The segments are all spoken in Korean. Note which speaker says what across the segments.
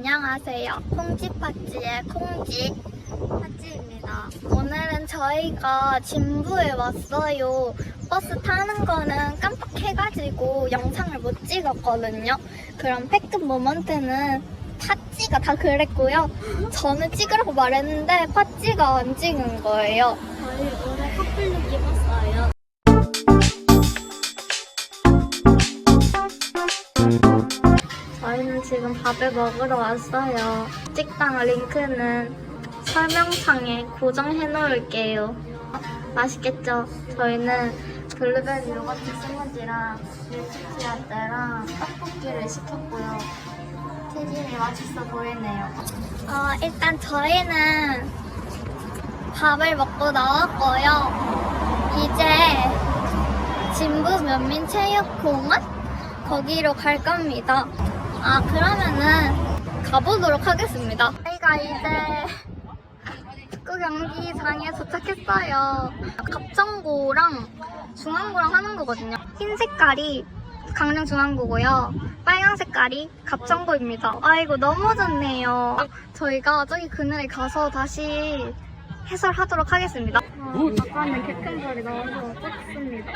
Speaker 1: 안녕하세요. 콩지 파찌의 콩지 파찌입니다. 오늘은 저희가 진부에 왔어요. 버스 타는 거는 깜빡해가지고 영상을 못 찍었거든요. 그럼 팩트 모먼트는 파찌가 다 그랬고요. 저는 찍으라고 말했는데 파찌가 안 찍은 거예요. 저희 오늘 커플룩 입었 지금 밥을 먹으러 왔어요. 식당 링크는 설명창에 고정해 놓을게요. 맛있겠죠? 저희는 블루베리 요거트 스무디랑 밀크티 라떼랑 떡볶이를 시켰고요. 튀김이 맛있어 보이네요. 어, 일단 저희는 밥을 먹고 나왔고요. 이제 진부 면민체육공원 거기로 갈 겁니다. 아 그러면은 가보도록 하겠습니다. 저희가 이제 축구 경기장에 도착했어요. 갑정고랑 중앙고랑 하는 거거든요. 흰 색깔이 강릉 중앙고고요. 빨간 색깔이 갑정고입니다. 아이고 좋네요. 저희가 저기 그늘에 가서 다시 해설하도록 하겠습니다. 어, 아까는 개큰별이 너무 좋습니다.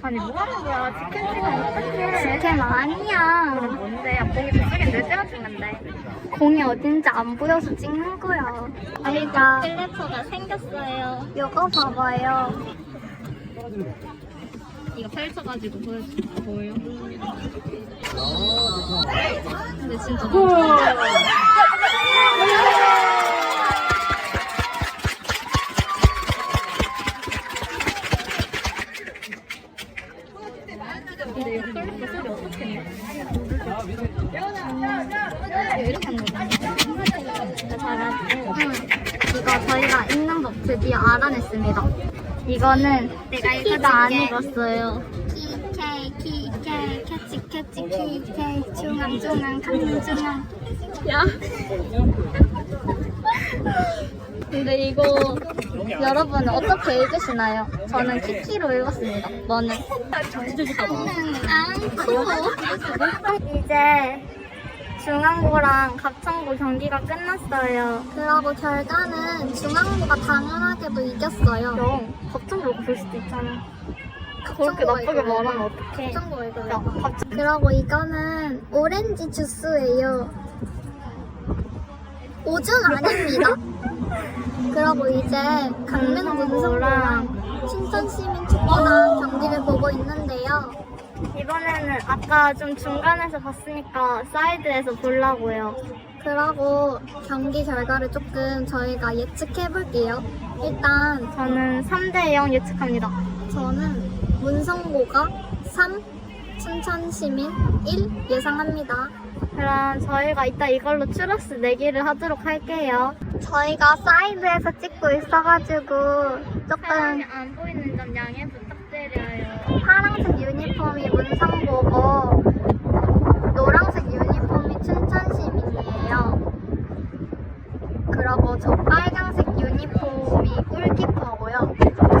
Speaker 2: 아니 뭐 하는 거야? 치킨 찍으면 어떡해?
Speaker 1: 스캠 아니야.
Speaker 2: 뭔데? 야, 거기 저쪽에 내 때가 찍는데.
Speaker 1: 공이 어딘지 안 보여서 찍는 거야. 저희가 클래퍼가 생겼어요. 이거 봐봐요.
Speaker 2: 이거 펼쳐가지고 보여 보여. 근데 진짜 이거
Speaker 1: 저희가 읽는 법 드디어 알아냈습니다. 이거는
Speaker 2: 내가
Speaker 1: 키가 안. 키케 키케 캐치 캐치 키케 중앙 중앙 강릉 중앙.
Speaker 2: 야.
Speaker 1: 근데 이거 여러분 어떻게 읽으시나요? 저는 키키로 읽었습니다. 너는? 않고 이제 중앙고랑 갑천고 경기가 끝났어요. 그러고 결과는 중앙고가 당연하게도 이겼어요.
Speaker 2: 형, 갑자기 볼 수도 있잖아.
Speaker 1: 그렇게
Speaker 2: 나쁘게 말하면 어떡해.
Speaker 1: 갑천고 이거
Speaker 2: 야, 갑자기.
Speaker 1: 그러고 이거는 오렌지 주스예요. 오줌 아닙니다. 그러고 이제 강릉 문성고랑 신천시민축구단 경기를 보고 있는데요.
Speaker 2: 이번에는 아까 좀 중간에서 봤으니까 사이드에서 보려고요.
Speaker 1: 그러고 경기 결과를 조금 저희가 예측해 볼게요. 일단
Speaker 2: 저는 3대 0 예측합니다.
Speaker 1: 저는 문성고가 3, 춘천시민 1 예상합니다.
Speaker 2: 그럼 저희가 이따 이걸로 추러스 내기를 하도록 할게요.
Speaker 1: 저희가 사이드에서 찍고 있어가지고 조금
Speaker 2: 안 보이는 점 양해 부탁드려요.
Speaker 1: 파란색 유니폼이 문성고고 노란색 유니폼이 춘천시민이에요. 그리고 저 빨간색 유니폼이 골키퍼고요.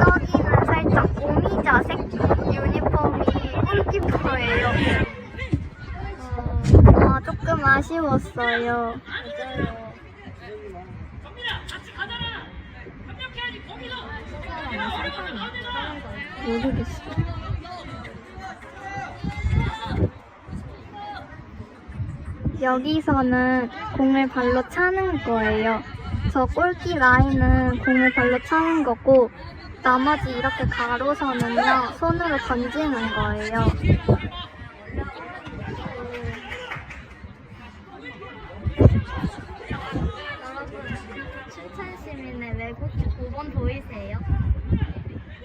Speaker 1: 저기는 살짝 오미자색 유니폼이 골키퍼예요. 어, 아, 조금 아쉬웠어요. 모르겠어. 여기서는 공을 발로 차는 거예요. 저 골키 라인은 공을 발로 차는 거고, 나머지 이렇게 가로선은요, 손으로 던지는 거예요.
Speaker 2: 춘천시민의 외국 축구 5번 보이세요?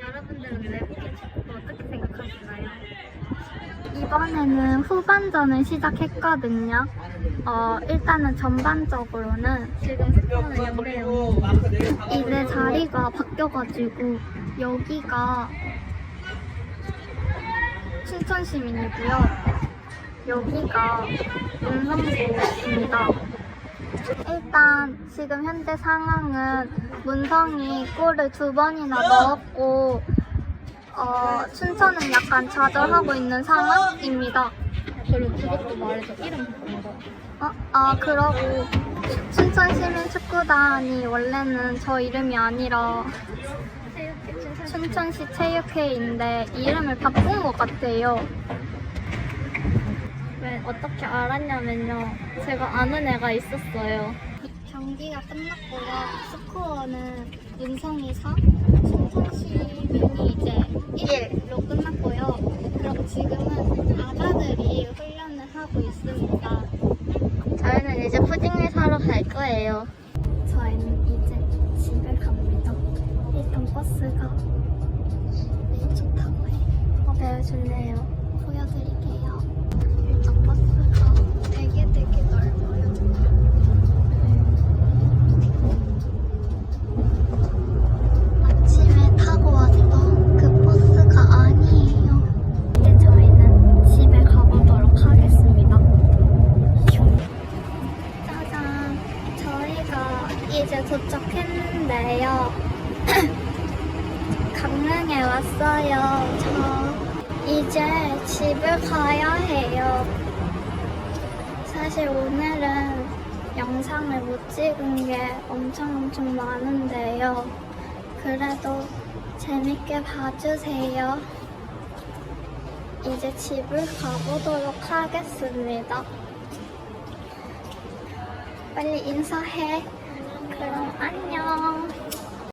Speaker 2: 여러분들은 외국인 축구 어떻게 생각하시나요?
Speaker 1: 이번에는 후반전을 시작했거든요. 어, 일단은 전반적으로는
Speaker 2: 지금 0대0.
Speaker 1: 이제 자리가 바뀌어가지고 여기가 춘천시민이고요. 여기가 문성고입니다. 일단 지금 현재 상황은 문성이 골을 두 번이나 넣었고 어, 춘천은 약간 좌절하고 있는 상황입니다.
Speaker 2: 그리고 그것도 말해줘. 이름 바꾼 거.
Speaker 1: 어, 아, 그러고 춘천시민축구단이 원래는 저 이름이 아니라 춘천시 체육회인데 이름을 바꾼 것 같아요.
Speaker 2: 왜 어떻게 알았냐면요. 제가 아는 애가 있었어요.
Speaker 1: 경기가 끝났고요. 스코어는 윤성이 4, 버스가 네, 좋다고 해.
Speaker 2: 어, 배워줄래요?
Speaker 1: 보여드릴게요. 왔어요. 저 이제 집을 가야 해요. 사실 오늘은 영상을 못 찍은 게 엄청 엄청 많은데요. 그래도 재밌게 봐주세요. 이제 집을 가보도록 하겠습니다. 빨리 인사해. 그럼 안녕.